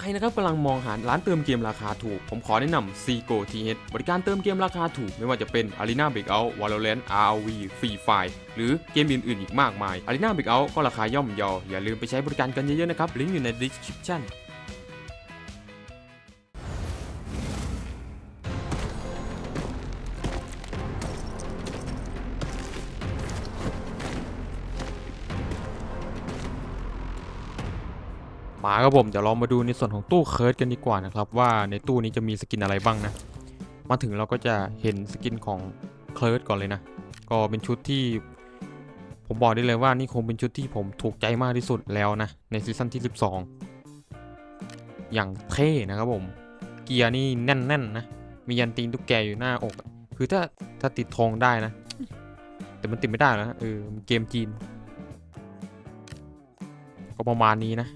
ใครนะครับกำลังมองหาร้านเติมเกมราคาถูก ผมขอแนะนำ s e g o TH บริการเติมเกมราคาถูก ไม่ว่าจะเป็น Arena Breakout Valorant ROV Free Fire หรือเกมอื่นๆอีกมากมาย Arena Breakout ก็ราคาย่อมเยาอย่าลืมไปใช้บริการกันเยอะๆนะครับ ลิงก์อยู่ใน description มาครับผมเดี๋ยวเรามาดูในส่วนของตู้เคิร์ดกันดีกว่านะครับว่าในตู้นี้จะมีสกินอะไรบ้างนะ มาถึงเราก็จะเห็นสกินของเคิร์ดก่อนเลยนะ ก็เป็นชุดที่ ผมบอกได้เลยว่านี่คงเป็นชุดที่ผมถูกใจมากที่สุดแล้วนะ ในซีซั่นที่ 12 อย่างเท่นะครับผม เกียร์นี่แน่นๆนนะ มียันตีนตุ๊กแกอยู่หน้าอก คือถ้าถ้าติดธงได้นะ แต่มันติดไม่ได้นะเออเกมจีน ก็ประมาณนี้นะ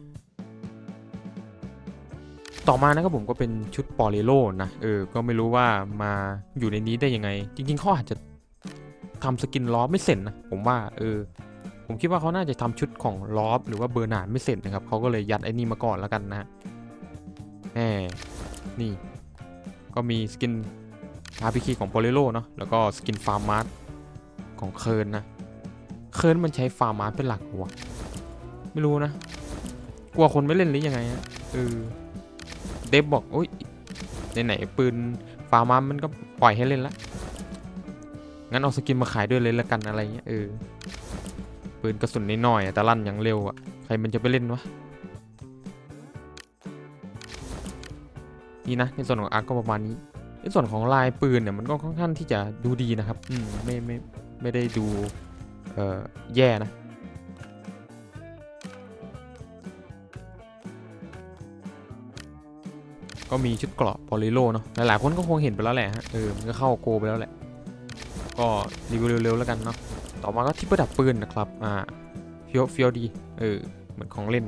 ต่อมานะครับผมก็เป็นชุดปอลิโลนะเออก็ไม่รู้ว่ามาอยู่ในนี้ได้ยังไง จริงๆเขาอาจจะทำสกินล้อไม่เสร็จนะผมว่าเออผมคิดว่าเขาน่าจะทำชุดของล้อหรือว่าเบอร์นาร์ดไม่เสร็จนะครับเขาก็เลยยัดไอ้นี่มาก่อนแล้วกันนะแหมนี่ ก็มีสกินอาร์พีคีของปอลิโลเนาะแล้วก็สกินฟาร์มาร์ของเคิร์นนะเคิร์นมันใช้ฟาร์มาร์เป็นหลักวะไม่รู้นะ กลัวคนไม่เล่นหรือยังไงฮะเออ เดฟบอกโอ้ยไหนๆปืนฟาร์มามันก็ปล่อยให้เล่นละ งั้นเอาสกินมาขายด้วยเลยละกันอะไรเงี้ยเออ ปืนกระสุนน้อยๆอะแต่ลั่นอย่างเร็วอะ ใครมันจะไปเล่นวะ นี่นะ ในส่วนของอาร์ก็ประมาณนี้ ในส่วนของลายปืนเนี่ยมันก็ค่อนข้างที่จะดูดีนะครับ อืมไม่ไม่ไม่ได้ดู เอ่อ แย่นะ ก็มีชุดเกราะปอลิโลเนาะหลายๆคนก็คงเห็นไปแล้วแหละฮะเออมันก็เข้าโกไปแล้วแหละ ก็รีวิวเร็วๆแล้วกันเนาะต่อมาก็ที่ประดับปืนนะครับอ่าเฟียวเฟียวดีเออเหมือนของเล่น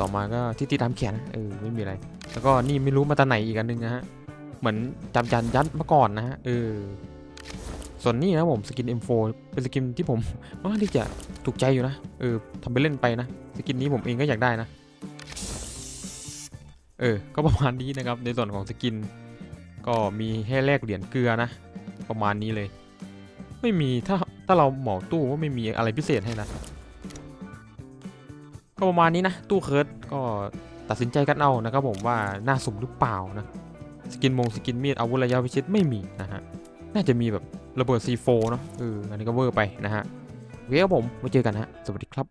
ต่อมาก็ที่ติดตามแขนนะเออไม่มีอะไร แล้วก็นี่ไม่รู้มาตาไหนอีกอันนึงนะฮะเหมือนจำจันยัดมาก่อนนะฮะเออส่วนนี้นะผมสกิน M4 เป็นสกินที่ผมค่อนข้างที่จะถูกใจอยู่นะเออทำไปเล่นไปนะ สกินนี้ผมเองก็อยากได้นะ เออ ก็ประมาณนี้นะครับ ในส่วนของสกิน ก็มีให้แลกเหรียญเกลือนะ ประมาณนี้เลย ไม่มีถ้าถ้าเราเหมาตู้ก็ไม่มีอะไรพิเศษให้นะ ก็ประมาณนี้นะ ตู้เคิร์ดก็ตัดสินใจกันเอานะครับผมว่าน่าสมหรือเปล่านะ สกินมงสกินมีดอาวุธระยะพิชิตไม่มีนะฮะ น่าจะมีแบบระเบิด C4 เนาะเอออันนี้ก็เวอร์ไปนะฮะโอเคครับผมไว้เจอกันนะฮะ สวัสดีครับ